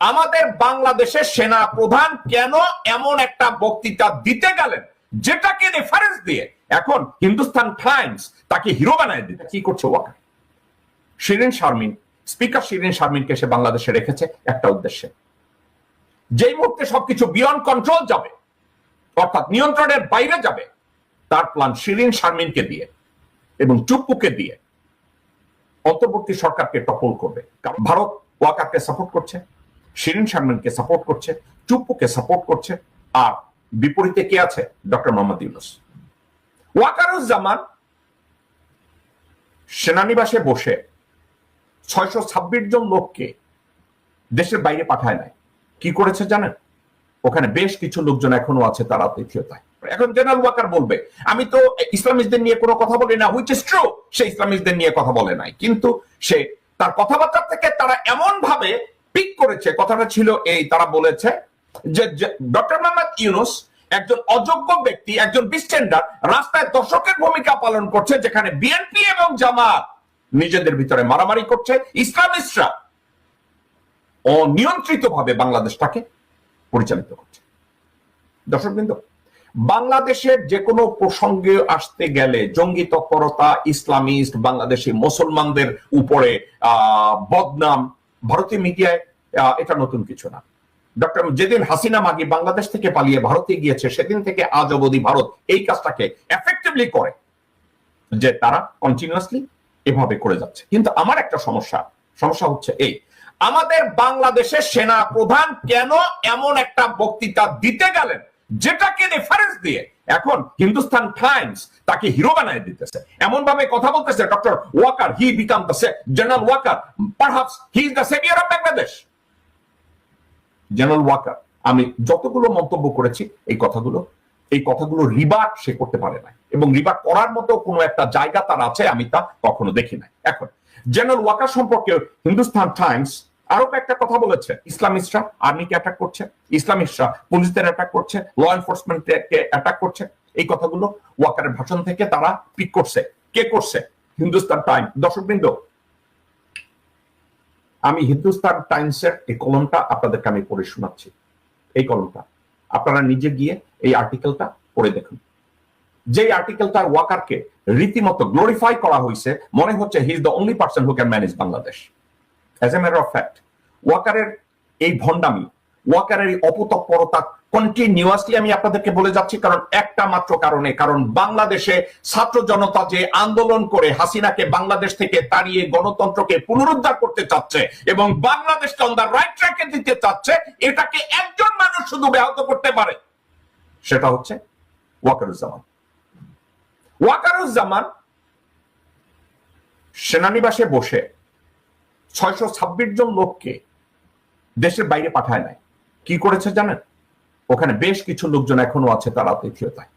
আমাদের বাংলাদেশের সেনা প্রধান কেন এমন একটা বক্তৃতা দিতে গেলেন? যেটাকে রেফারেন্স দিয়ে এখন হিন্দুস্তান টাইমস তাকে হিরো বানায় দিতে। কি করছে ওয়াকার শিরিন শারমিন স্পিকার শিরিন শারমিনকে সে বাংলাদেশে রেখেছে একটা উদ্দেশ্যে। যেই মুহূর্তে সবকিছু বিয়ন্ড কন্ট্রোল যাবে, অর্থাৎ নিয়ন্ত্রণের বাইরে যাবে, তার প্ল্যান শিরিন শারমিনকে দিয়ে এবং চুপ্পুকে দিয়ে অন্তর্বর্তী সরকারকে টপল করবে। কারণ ভারত ওয়াকারকে সাপোর্ট করছে। শিরিন শারমিনকে সাপোর্ট করছে, চুপ্পুকে সাপোর্ট করছে, আর বিপরীতে কে আছে? ডক্টর মোহাম্মদ ইউনুস। ওয়াকারুজ্জামান সেনানিবাসে বসে ছয়শো ছাব্বিশ জন লোককে দেশের বাইরে পাঠায় নাই। কি করেছে জানেন? ওখানে বেশ কিছু লোকজন এখনও আছে তার আতিথ্যতায়। এখন জেনারেল ওয়াকার বলবে, আমি তো ইসলামিস্টদের নিয়ে কোনো কথা বলি না হুইচ ইস ট্রু সে ইসলামিস্টদের নিয়ে কথা বলে নাই। কিন্তু সে তার কথাবার্তা থেকে তারা এমন ভাবে করেছে, কথাটা ছিল এই, তারা বলেছে যে ডক্টর মোহাম্মদ ইউনুস একজন অযোগ্য ব্যক্তি, একজন বিস্টেন্ডার রাস্তায় দর্শকের ভূমিকা পালন করছে, যেখানে বিএনপি এবং জামাত নিজেদের ভিতরে মারামারি করছে, ইসলামিস্টরা অনিয়ন্ত্রিত ভাবে বাংলাদেশটাকে পরিচালিত করছে। দর্শকবৃন্দ, বাংলাদেশের যে কোনো প্রসঙ্গে আসতে গেলে জঙ্গি তৎপরতা, ইসলামিস্ট, বাংলাদেশি মুসলমানদের উপরে, আহ, বদনাম ভারতীয় মিডিয়ায় এটা নতুন কিছু না। ডক্টর যেদিন হাসিনা মাগি বাংলাদেশ থেকে পালিয়ে ভারতে গিয়েছে, সেদিন থেকে আজ অবধি ভারত এই কাজটাকে এফেক্টিভলি করে, যে তারা কন্টিনিউয়াসলি এভাবে করে যাচ্ছে। কিন্তু আমার একটা সমস্যা সমস্যা হচ্ছে এই, আমাদের বাংলাদেশের সেনা প্রধান কেন এমন একটা বক্তৃতা দিতে গেলেন, যেটাকে রেফারেন্স দিয়ে এখন হিন্দুস্তান টাইমস তাকে হিরো বানায় দিতেছে। এমন ভাবে কথা বলতেছে doctor Waker he became the general Waker perhaps he is the saviour of Bangladesh general Waker আমি যতগুলো মন্তব্য করেছি, এই কথাগুলো এই কথাগুলো রিবাট সে করতে পারে না এবং রিবাট করার মতো কোনো একটা জায়গা তার আছে, আমি তা কখনো দেখি নাই। এখন জেনারেল ওয়াকার সম্পর্কে হিন্দুস্তান টাইমস আরও একটা কথা বলেছে। ইসলামিস্টরা আর্মিকে অ্যাটাক করছে, ইসলামিস্টরা পুলিশদের অ্যাটাক করছে ল এনফোর্সমেন্টকে অ্যাটাক করছে। এই কথাগুলো ওয়াকারের ভাষণ থেকে তারা পিক করছে। কে করছে? হিন্দুস্তান টাইম দর্শকবৃন্দ আমি হিন্দুস্তান টাইমসের এই কলমটা আপনাদেরকে আমি পড়ে শোনাচ্ছি। এই কলমটা। আপনারা নিজে গিয়ে এই আর্টিকেলটা পড়ে দেখুন। যে আর্টিকেলটা ওয়াকারকে রীতিমতো গ্লোরিফাই করা হয়েছে, মনে হচ্ছে he is the only person who can manage Bangladesh as a matter of fact ওয়াকারের এই ভণ্ডামি ওয়াকারের অপতৎপরতা কন্টিনিউয়াসলি আমি আপনাদেরকে বলে যাচ্ছি, কারণ একটা মাত্র কারণে, কারণ বাংলাদেশে ছাত্র জনতা যে আন্দোলন করে হাসিনাকে বাংলাদেশ থেকে তাড়িয়ে গণতন্ত্রকে পুনরুদ্ধার করতে চাচ্ছে এবং বাংলাদেশকে অন দ্য রাইট ট্র্যাকে দিতে চাচ্ছে, এটাকে একজন মানুষ শুধু ব্যাহত করতে পারে, সেটা হচ্ছে ওয়াকারুজ্জামান। ওয়াকারুজ্জামান সেনানিবাসে বসে ছয়শো ছাব্বিশ জন লোককে দেশের বাইরে পাঠায় নাই। কি করেছে জানেন? ওখানে বেশ কিছু লোকজন এখনও আছে তার আতিথ্যতায়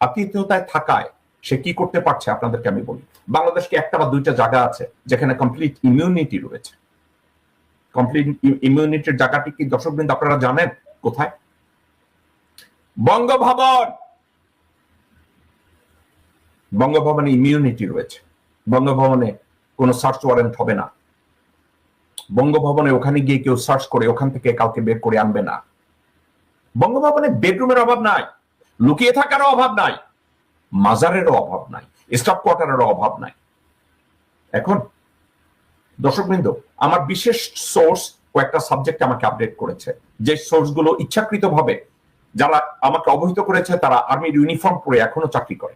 আতিথ্যতায় থাকায় সে কি করতে পারছে আপনাদেরকে আমি বলি। বাংলাদেশকে একটা বা দুইটা জায়গা আছে যেখানে কমপ্লিট ইমিউনিটি রয়েছে। কমপ্লিট ইমিউনিটির জায়গাটি কি দর্শকবৃন্দ আপনারা জানেন? কোথায়? বঙ্গভবন! বঙ্গভবনে ইমিউনিটি রয়েছে। বঙ্গভবনে কোনো সার্চ ওয়ারেন্ট হবে না। বঙ্গভবনে ওখানে গিয়ে কেউ সার্চ করে, ওখান থেকে কাউকে বের করে আনবে না। বঙ্গভবনে বেডরুমের অভাব নাই, লুকিয়ে থাকারও অভাব নাই, মাজারেরও অভাব নাই স্টাফ কোয়ার্টারেরও অভাব নাই। এখন, দর্শকবৃন্দ, আমার বিশেষ সোর্স কয়েকটা সাবজেক্ট আমাকে আপডেট করেছে। যে সোর্সগুলো ইচ্ছাকৃত ভাবে যারা আমাকে অবহিত করেছে, তারা আর্মির ইউনিফর্ম পরে এখনও চাকরি করে।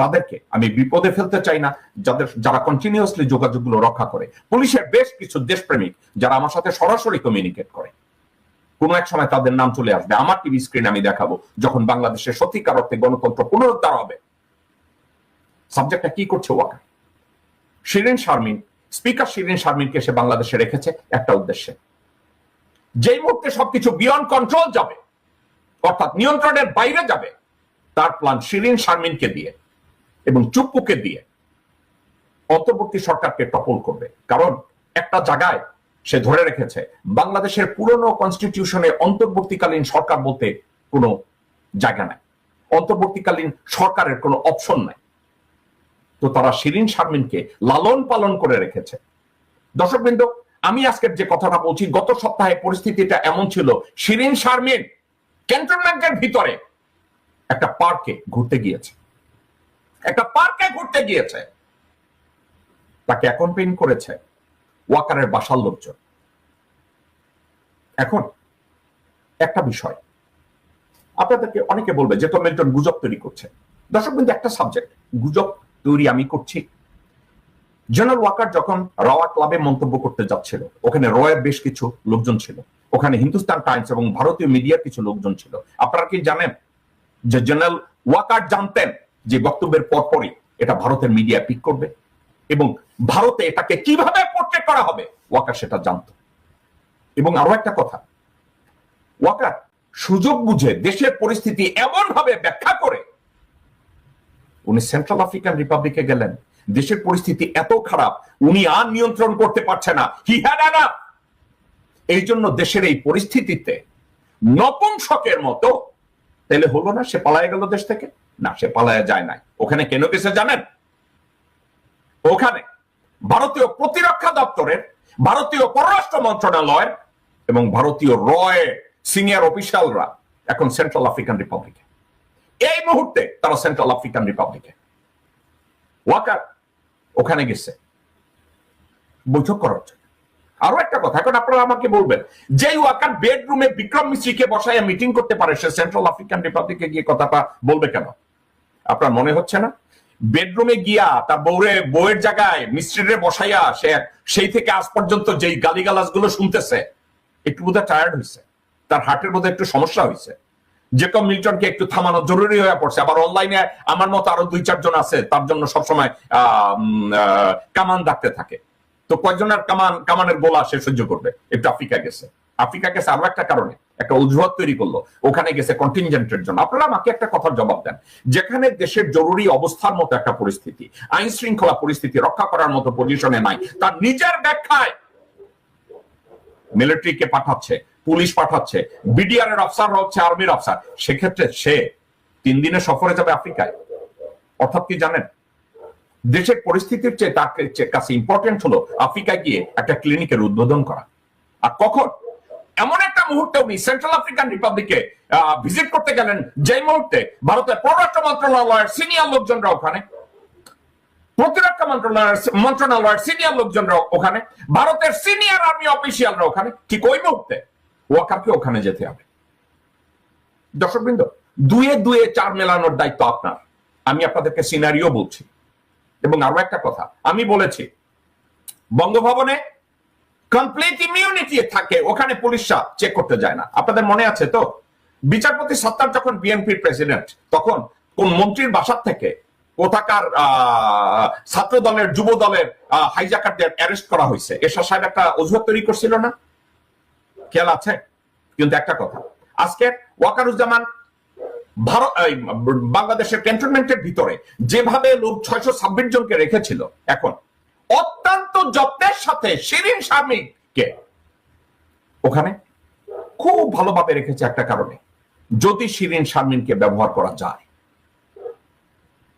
তাদেরকে আমি বিপদে ফেলতে চাই না, যাদের, যারা কন্টিনিউয়াসলি যোগাযোগগুলো রক্ষা করে। পুলিশের বেশ কিছু দেশপ্রেমিক যারা আমার সাথে সরাসরি কমিউনিকেট করে। কোন এক সময় তাদের নাম চলে আসবে। আমার টিভি স্ক্রিন আমি দেখাবো, যখন বাংলাদেশের সত্যিকার অর্থে গণতন্ত্র পুনরুদ্ধার হবে। সাবজেক্টটা কি করছে ওয়াকার শিরিন শারমিন স্পিকার শিরিন শারমিনকে সে বাংলাদেশে রেখেছে একটা উদ্দেশ্যে। যেই মুহূর্তে সবকিছু বিয়ন্ড কন্ট্রোল যাবে, অর্থাৎ নিয়ন্ত্রণের বাইরে যাবে, তার প্ল্যান শিরিন শারমিনকে দিয়ে। এবং চুপ্পুকে দিয়ে অন্তর্বর্তী সরকারকে টপল করবে। কারণ একটা জায়গায় সে ধরে রেখেছে, বাংলাদেশের পুরনো কনস্টিটিউশনে অন্তর্বর্তীকালীন সরকার বলতে কোনো জায়গা নাই। অন্তর্বর্তীকালীন সরকারের কোনো অপশন নাই। তো তারা শিরিন শারমিনকে লালন পালন করে রেখেছে। দর্শকবৃন্দ আমি আজকের যে কথাটা বলছি, গত সপ্তাহে পরিস্থিতিটা এমন ছিল, শিরিন শারমিন ক্যান্টনমেন্টের ভিতরে একটা পার্কে ঘুরতে গিয়েছে। একটা পার্কে ঘুরতে গিয়েছে। তাকে অ্যাকম্পেইন করেছে ওয়াকারের বাসার লোকজন। এখন একটা বিষয়, আপনাদেরকে অনেকে বলবে যে তো মিল্টন গুজব তৈরি করছে। দর্শক কিন্তু একটা সাবজেক্ট গুজব তৈরি আমি করছি। জেনারেল ওয়াকার যখন রাওয়া ক্লাবে মন্তব্য করতে যাচ্ছিল, ওখানে রয়ের বেশ কিছু লোকজন ছিল। ওখানে হিন্দুস্তান টাইমস এবং ভারতীয় মিডিয়ার কিছু লোকজন ছিল। আপনারা কি জানেন যে জেনারেল ওয়াকার জানতেন যে বক্তব্যের পরপরই এটা ভারতের মিডিয়া পিক করবে এবং ভারতে এটাকে কীভাবে পোর্ট্রেট করা হবে? ওয়াকার সেটা জানতো। এবং আরও একটা কথা, ওয়াকার সুযোগ বুঝে দেশের পরিস্থিতি এমন ভাবে ব্যাখ্যা করে, উনি সেন্ট্রাল আফ্রিকান রিপাবলিকে গেলেন, দেশের পরিস্থিতি এত খারাপ, উনি আর নিয়ন্ত্রণ করতে পারছে না হি হ্যাড এই জন্য দেশের এই পরিস্থিতিতে নপুংসকের মতো, তাহলে হলো না সে পালায় গেল দেশ থেকে? না, সে পালায় যায় নাই। ওখানে কেন গেছে জানেন? ওখানে ভারতীয় প্রতিরক্ষা দপ্তরের, ভারতীয় পররাষ্ট্র মন্ত্রণালয়ের এবং ভারতীয় রয় সিনিয়র অফিসিয়ালরা এখন সেন্ট্রাল আফ্রিকান রিপাবলিকে এই মুহূর্তে তারা সেন্ট্রাল আফ্রিকান রিপাবলিকে ওয়াকার ওখানে গেছে। বৈঠক করার জন্য। আরও একটা কথা, এখন আপনারা আমাকে বলবেন যে ওয়াকার বেডরুমে বিক্রম মিশ্রিকে বসায় মিটিং করতে পারে, সে সেন্ট্রাল আফ্রিকান রিপাবলিকে গিয়ে কথাটা বলবে কেন? আপনার মনে হচ্ছে না? বেডরুমে গিয়া তার বউরে, বউয়ের জায়গায় মিস্ত্রিরে বসাইয়া সে সেই থেকে আজ পর্যন্ত যেই গালিগালাজগুলো শুনতেছে, একটু বোধহয় টায়ার্ড হয়েছে তার হার্টের মধ্যে একটু সমস্যা হয়েছে জেকব মিল্টনকে একটু থামানো জরুরি হয়ে পড়ছে। আবার অনলাইনে আমার মতো আরও দুই, চারজন আছে, তার জন্য সবসময় কামান ডাকতে থাকে। তো কয়েকজনের কামান, কামানের গোলা সে সহ্য করবে? একটু আফ্রিকা গেছে। আফ্রিকা গেছে আরও একটা কারণে। একটা অজুহাত তৈরি করল। ওখানে গেছে কন্টিনজেন্টের জন্য। আপনারা আমাকে একটা কথার জবাব দেন। যেখানে দেশের জরুরি অবস্থার মতো একটা পরিস্থিতি আইন শৃঙ্খলা পরিস্থিতি রক্ষা করার মতো পজিশনে নাই, তার নিজের ব্যাখ্যায় মিলিটারিকে পাঠাচ্ছে পুলিশ পাঠাচ্ছে বিডিআর এর অফিসার হচ্ছে আর্মির অফিসার সেক্ষেত্রে সে তিন দিনে সফরে যাবে আফ্রিকায়। অর্থাৎ কি জানেন? দেশের পরিস্থিতির চেয়ে তার কাছে ইম্পর্টেন্ট হলো আফ্রিকায় গিয়ে একটা ক্লিনিকের উদ্বোধন করা। আর কখন? এমন মুহূর্তে উনি সেন্ট্রাল আফ্রিকান রিপাবলিকে ভিজিট করতে গেলেন। যে মুহূর্তে ভারতের পররাষ্ট্র মন্ত্রণালয়ের সিনিয়র লোকজনরা ওখানে। প্রতিরক্ষা মন্ত্রণালয়ের মন্ত্রণালয়ের সিনিয়র লোকজনরা ওখানে। ভারতের সিনিয়র আর্মি অফিসিয়ালরা ওখানে। ঠিক ওই মুহূর্তে ওয়াকারকে ওখানে যেতে হবে। দর্শকবৃন্দ, দুয়ে দুয়ে চার মেলানোর দায়িত্ব আপনার। আমি আপনাদেরকে সিনারিও বলছি। এবং আরও একটা কথা, আমি বলেছি, বঙ্গভবনে কমপ্লিট ইমিউনিটি থাকে, ওখানে পুলিশরা চেক করতে যায় না। আপনাদের মনে আছে তো? বিচারপতি সত্তার যখন বিএনপির প্রেসিডেন্ট তখন কোন মন্ত্রীর বাসার থেকে কোথাকার ছাত্র দলের যুব দলের হাইজাকারদের অ্যারেস্ট করা হয়েছে। এরশাদ সাহেব একটা অজুহাত তৈরি করছিল না? খেয়াল আছে? কিন্তু একটা কথা, আজকে ওয়াকারুজ্জামান ভারত বাংলাদেশের ক্যান্টনমেন্টের ভিতরে যেভাবে লোক ছয়শো ছাব্বিশ জনকে রেখেছিল, এখন অত্যন্ত যত্নের সাথে শিরিন স্বামীকে ওখানে খুব ভালোভাবে রেখেছে একটা কারণে। যদি শিরিন শারমিনকে ব্যবহার করা যায়,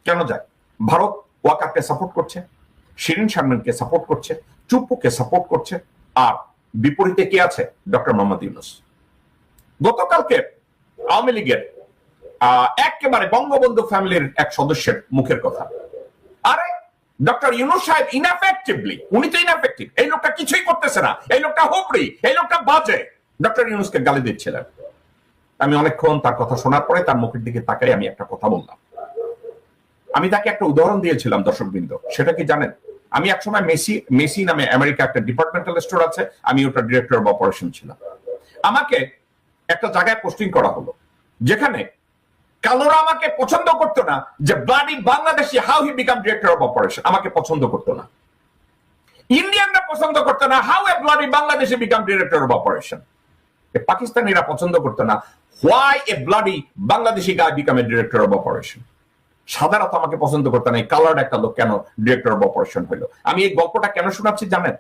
কেন যায়? ভারত ওয়াকারকে সাপোর্ট করছে, শিরিন শারমিনকে সাপোর্ট করছে চুপ্পুকে সাপোর্ট করছে, আর বিপরীতে কে আছে? ডক্টর মোহাম্মদ ইউনুস। গতকালকে আওয়ামী লীগের একেবারে বঙ্গবন্ধু ফ্যামিলির এক সদস্যের মুখের কথা। আরে, ডক্টর ইউনুস সাহেব ইনএফেক্টিভলি উনি তো ইনএফেক্টিভ এই লোকটা কিছুই করতেছে না। এই লোকটা এই লোকটা বাজে। ডক্টর ইউনুসকে গালি দিচ্ছিলেন। আমি অনেকক্ষণ তার কথা শোনার পরে তার মুখের দিকে তাকাই আমি একটা কথা বললাম। আমি তাকে একটা উদাহরণ দিয়েছিলাম, দর্শকবৃন্দ। সেটা কি জানেন? আমি একসময় মেসি মেসি নামে আমেরিকা একটা ডিপার্টমেন্টাল স্টোর আছে, আমি ওটা ডিরেক্টর অফ অপারেশন ছিলাম। আমাকে একটা জায়গায় পোস্টিং করা হলো, যেখানে কালোরা আমাকে পছন্দ করতো না যে bloody Bangladeshi how he became director of operation আমাকে পছন্দ করতো না। ইন্ডিয়ানরা পছন্দ করতো না how a bloody Bangladeshi became director of operation পাকিস্তানিরা পছন্দ করতো না why a bloody Bangladeshi guy became a director of operation সাধারণত আমাকে পছন্দ করতো না এই কালার্ড একটা লোক কেন ডিরেক্টর অফ অপারেশন হলো আমি এই গল্পটা কেন শোনাচ্ছি জানেন?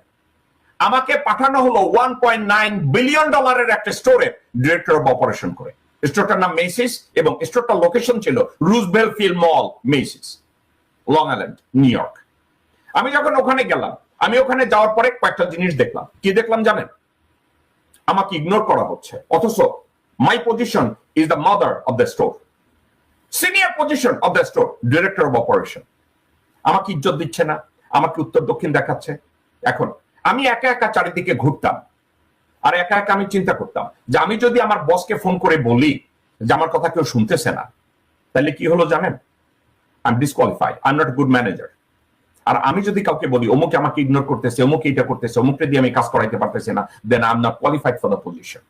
আমাকে পাঠানো হলো ওয়ান পয়েন্ট নাইন বিলিয়ন ডলারের একটা স্টোরে ডিরেক্টর অফ অপারেশন করে। স্টোরটার নাম মেসিস এবং স্টোরটার লোকেশন ছিল Roosevelt Field Mall Macy's Long Island New York আমি যখন ওখানে গেলাম আমি ওখানে যাওয়ার পরে কয়েকটা জিনিস দেখলাম। কি দেখলাম জানেন? আমাকে ইগনোর করা হচ্ছে। অথচ my position is the mother of the store senior position of the store director of operation আমাকে ইজ্জত দিচ্ছে না, আমাকে উত্তর দক্ষিণ দেখাচ্ছে। এখন, আমি একা একা চারিদিকে ঘুরতাম। আর একা একা আমি চিন্তা করতাম যে আমি যদি আমার বসকে ফোন করে বলি যে আমার কথা কেউ শুনতেছে না, তাহলে কি হলো জানেন? I am disqualified I am not good manager আর আমি যদি কাউকে বলি, অমুকে আমাকে ইগনোর করতেছে, অমুকে এটা করতেছে অমুককে দিয়ে আমি কাজ করাইতে পারতেছি না then I am not qualified for the position